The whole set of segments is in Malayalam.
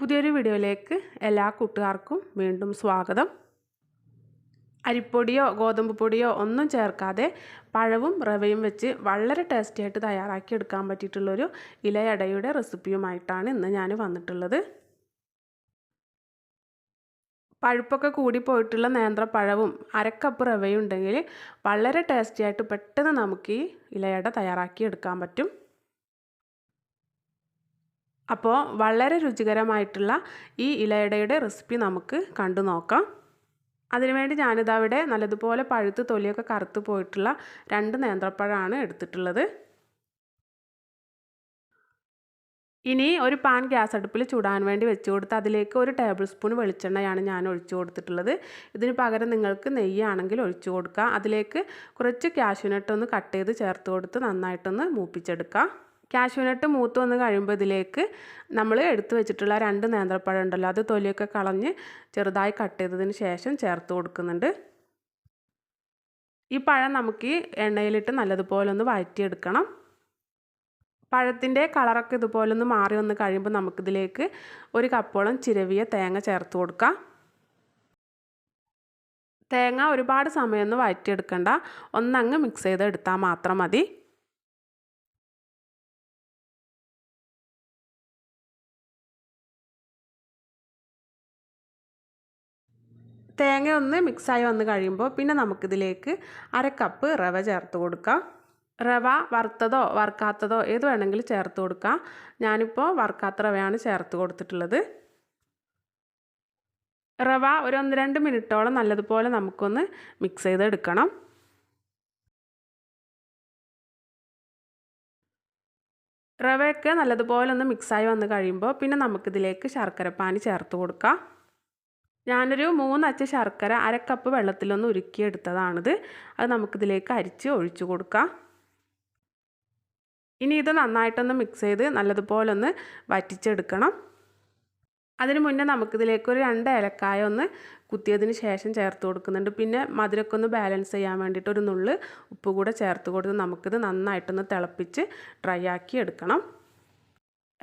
പുതിയൊരു വീഡിയോയിലേക്ക് എല്ലാ കൂട്ടുകാർക്കും വീണ്ടും സ്വാഗതം. അരിപ്പൊടിയോ ഗോതമ്പ് പൊടിയോ ഒന്നും ചേർക്കാതെ പഴവും റവയും വെച്ച് വളരെ ടേസ്റ്റി ആയിട്ട് തയ്യാറാക്കി എടുക്കാൻ പറ്റിയിട്ടുള്ളൊരു ഇലയടയുടെ റെസിപ്പിയുമായിട്ടാണ് ഇന്ന് ഞാൻ വന്നിട്ടുള്ളത്. പഴുപ്പൊക്കെ കൂടി പോയിട്ടുള്ള നേന്ത്രപ്പഴവും അരക്കപ്പ് റവയും ഉണ്ടെങ്കിൽ വളരെ ടേസ്റ്റി ആയിട്ട് പെട്ടെന്ന് നമുക്ക് ഈ ഇലയട തയ്യാറാക്കി എടുക്കാൻ പറ്റും. അപ്പോൾ വളരെ രുചികരമായിട്ടുള്ള ഈ ഇലയടയുടെ റെസിപ്പി നമുക്ക് കണ്ടു നോക്കാം. അതിനുവേണ്ടി ഞാനിതവിടെ നല്ലതുപോലെ പഴുത്ത് തൊലിയൊക്കെ കറുത്ത് പോയിട്ടുള്ള രണ്ട് നേന്ത്രപ്പഴമാണ് എടുത്തിട്ടുള്ളത്. ഇനി ഒരു പാൻ ഗ്യാസ് അടുപ്പിൽ ചൂടാൻ വേണ്ടി വെച്ച് കൊടുത്ത് അതിലേക്ക് ഒരു ടേബിൾ സ്പൂൺ വെളിച്ചെണ്ണയാണ് ഞാൻ ഒഴിച്ചു കൊടുത്തിട്ടുള്ളത്. ഇതിന് പകരം നിങ്ങൾക്ക് നെയ്യാണെങ്കിൽ ഒഴിച്ചു കൊടുക്കാം. അതിലേക്ക് കുറച്ച് കാഷ്യൂനട്ട് ഒന്ന് കട്ട് ചെയ്ത് ചേർത്ത് കൊടുത്ത് നന്നായിട്ടൊന്ന് മൂപ്പിച്ചെടുക്കുക കാഷ്യൂനട്ട് മൂത്ത് വന്ന് കഴിയുമ്പോൾ ഇതിലേക്ക് നമ്മൾ എടുത്തു വെച്ചിട്ടുള്ള രണ്ട് നേന്ത്രപ്പഴം ഉണ്ടല്ലോ അത് തൊലിയൊക്കെ കളഞ്ഞ് ചെറുതായി കട്ട് ചെയ്തതിന് ശേഷം ചേർത്ത് കൊടുക്കുന്നുണ്ട്. ഈ പഴം നമുക്ക് എണ്ണയിലിട്ട് നല്ലതുപോലെ ഒന്ന് വഴറ്റിയെടുക്കണം. പഴത്തിന്റെ കളറൊക്കെ ഇതുപോലെ ഒന്ന് മാറി വന്ന് കഴിയുമ്പോൾ നമുക്കിതിലേക്ക് ഒരു കപ്പോളം ചിരവിയ തേങ്ങ ചേർത്ത് കൊടുക്കാം. തേങ്ങ ഒരുപാട് സമയമൊന്നും വഴറ്റിയെടുക്കണ്ട. ഒന്നങ്ങ് മിക്സ് ചെയ്ത് എടുത്താൽ മാത്രം മതി. തേങ്ങ ഒന്ന് മിക്സായി വന്ന് കഴിയുമ്പോൾ പിന്നെ നമുക്കിതിലേക്ക് അര കപ്പ് റവ ചേർത്ത് കൊടുക്കാം. റവ വറുത്തതോ വറുക്കാത്തതോ ഏത് വേണമെങ്കിലും ചേർത്ത് കൊടുക്കാം. ഞാനിപ്പോൾ വറുക്കാത്ത റവയാണ് ചേർത്ത് കൊടുത്തിട്ടുള്ളത്. റവ ഒരു ഒന്ന് രണ്ട് മിനിറ്റോളം നല്ലതുപോലെ നമുക്കൊന്ന് മിക്സ് ചെയ്തെടുക്കണം. റവയൊക്കെ നല്ലതുപോലെ ഒന്ന് മിക്സായി വന്ന് കഴിയുമ്പോൾ പിന്നെ നമുക്കിതിലേക്ക് ശർക്കരപ്പാനി ചേർത്ത് കൊടുക്കാം. ഞാനൊരു മൂന്നച്ച ശർക്കര അരക്കപ്പ് കപ്പ് വെള്ളത്തിലൊന്ന് ഉരുക്കിയെടുത്തതാണിത്. അത് നമുക്കിതിലേക്ക് അരിച്ച് ഒഴിച്ചു കൊടുക്കാം. ഇനി ഇത് നന്നായിട്ടൊന്ന് മിക്സ് ചെയ്ത് നല്ലതുപോലെ ഒന്ന് വറ്റിച്ചെടുക്കണം. അതിന് മുന്നേ നമുക്കിതിലേക്ക് ഒരു രണ്ട് ഏലക്കായ ഒന്ന് കുത്തിയതിന് ശേഷം ചേർത്ത് കൊടുക്കുന്നുണ്ട്. പിന്നെ മധുരമൊക്കെ ഒന്ന് ബാലൻസ് ചെയ്യാൻ വേണ്ടിയിട്ട് ഒരു നുള്ള് ഉപ്പ് കൂടെ ചേർത്ത് കൊടുത്ത് നമുക്കിത് നന്നായിട്ടൊന്ന് തിളപ്പിച്ച് ഡ്രൈ ആക്കി എടുക്കണം.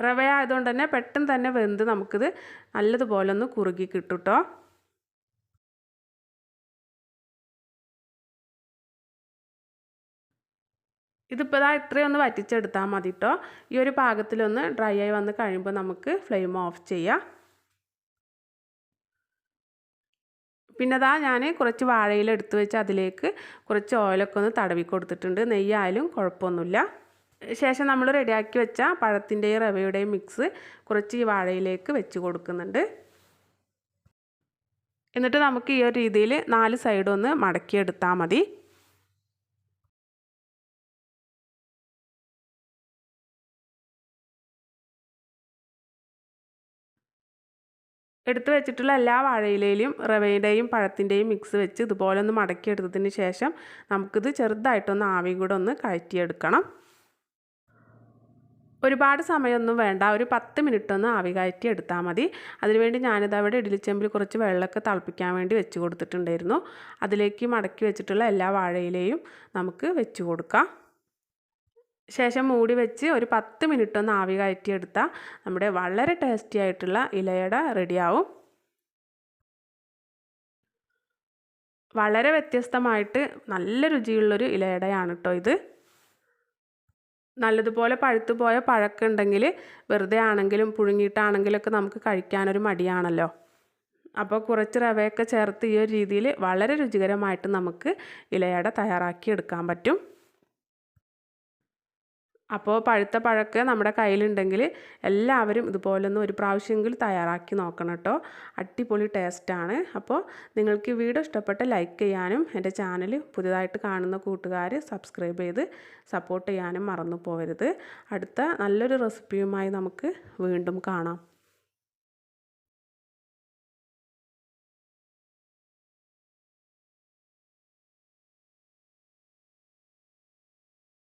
റവ ആയതുകൊണ്ട് തന്നെ പെട്ടെന്ന് തന്നെ വെന്ത് നമുക്കിത് നല്ലതുപോലെ ഒന്ന് കുറുകി കിട്ടും കേട്ടോ ഇതിപ്പോൾ ഇതാ ഇത്രയൊന്ന് വറ്റിച്ചെടുത്താൽ മതി കേട്ടോ ഈ ഒരു പാകത്തിലൊന്ന് ഡ്രൈ ആയി വന്ന് കഴിയുമ്പോൾ നമുക്ക് ഫ്ലെയിം ഓഫ് ചെയ്യാം. പിന്നെ അതാ ഞാൻ കുറച്ച് വാഴയിലെടുത്ത് വെച്ച് അതിലേക്ക് കുറച്ച് ഓയിലൊക്കെ ഒന്ന് തടവി കൊടുത്തിട്ടുണ്ട്. നെയ്യായാലും കുഴപ്പമൊന്നുമില്ല. ശേഷം നമ്മൾ റെഡിയാക്കി വെച്ച പഴത്തിന്റെയും റവയുടെയും മിക്സ് കുറച്ച് ഈ വാഴയിലേക്ക് വെച്ച് കൊടുക്കുന്നുണ്ട്. എന്നിട്ട് നമുക്ക് ഈ ഒരു രീതിയിൽ നാല് സൈഡും ഒന്ന് മടക്കിയെടുത്താൽ മതി. എടുത്തു വെച്ചിട്ടുള്ള എല്ലാ വാഴയിലയിലും റവയുടെയും പഴത്തിന്റെയും മിക്സ് വെച്ച് ഇതുപോലെ ഒന്ന് മടക്കിയെടുത്തതിന് ശേഷം നമുക്കിത് ചെറുതായിട്ടൊന്ന് ആവി കൂടെ ഒന്ന് കയറ്റിയെടുക്കണം. ഒരുപാട് സമയമൊന്നും വേണ്ട. ഒരു പത്ത് മിനിറ്റ് ഒന്ന് ആവി കയറ്റി എടുത്താൽ മതി. അതിനുവേണ്ടി ഞാനിത് അവിടെ ഇഡലിച്ചെമ്പിൽ കുറച്ച് വെള്ളമൊക്കെ തിളപ്പിക്കാൻ വേണ്ടി വെച്ച് കൊടുത്തിട്ടുണ്ടായിരുന്നു. അതിലേക്ക് മടക്കി വെച്ചിട്ടുള്ള എല്ലാ വാഴയിലെയും നമുക്ക് വെച്ച് കൊടുക്കാം. ശേഷം മൂടി വെച്ച് ഒരു പത്ത് മിനിറ്റ് ഒന്ന് ആവി കയറ്റി കയറ്റിയെടുത്താൽ നമ്മുടെ വളരെ ടേസ്റ്റി ആയിട്ടുള്ള ഇലയട റെഡിയാവും. വളരെ വ്യത്യസ്തമായിട്ട് നല്ല രുചിയുള്ളൊരു ഇലയടയാണ് കേട്ടോ ഇത്. നല്ലതുപോലെ പഴുത്തു പോയ പഴക്കം ഉണ്ടെങ്കിൽ വെറുതെ ആണെങ്കിലും പുഴുങ്ങിയിട്ടാണെങ്കിലൊക്കെ നമുക്ക് കഴിക്കാനൊരു മടിയാണല്ലോ. അപ്പോൾ കുറച്ച് റവയൊക്കെ ചേർത്ത് ഈ ഒരു രീതിയിൽ വളരെ രുചികരമായിട്ട് നമുക്ക് ഇലയട തയ്യാറാക്കി എടുക്കാൻ പറ്റും. അപ്പോൾ പഴുത്ത പഴമൊക്കെ നമ്മുടെ കയ്യിലുണ്ടെങ്കിൽ എല്ലാവരും ഇതുപോലൊന്ന് ഒരു പ്രാവശ്യമെങ്കിലും തയ്യാറാക്കി നോക്കണം കേട്ടോ. അടിപൊളി ടേസ്റ്റാണ് അപ്പോൾ നിങ്ങൾക്ക് വീഡിയോ ഇഷ്ടപ്പെട്ട ലൈക്ക് ചെയ്യാനും എന്റെ ചാനൽ പുതിയതായിട്ട് കാണുന്ന കൂട്ടുകാർ സബ്സ്ക്രൈബ് ചെയ്ത് സപ്പോർട്ട് ചെയ്യാനും മറന്നു പോകരുത്. അടുത്ത നല്ലൊരു റെസിപ്പിയുമായി നമുക്ക് വീണ്ടും കാണാം.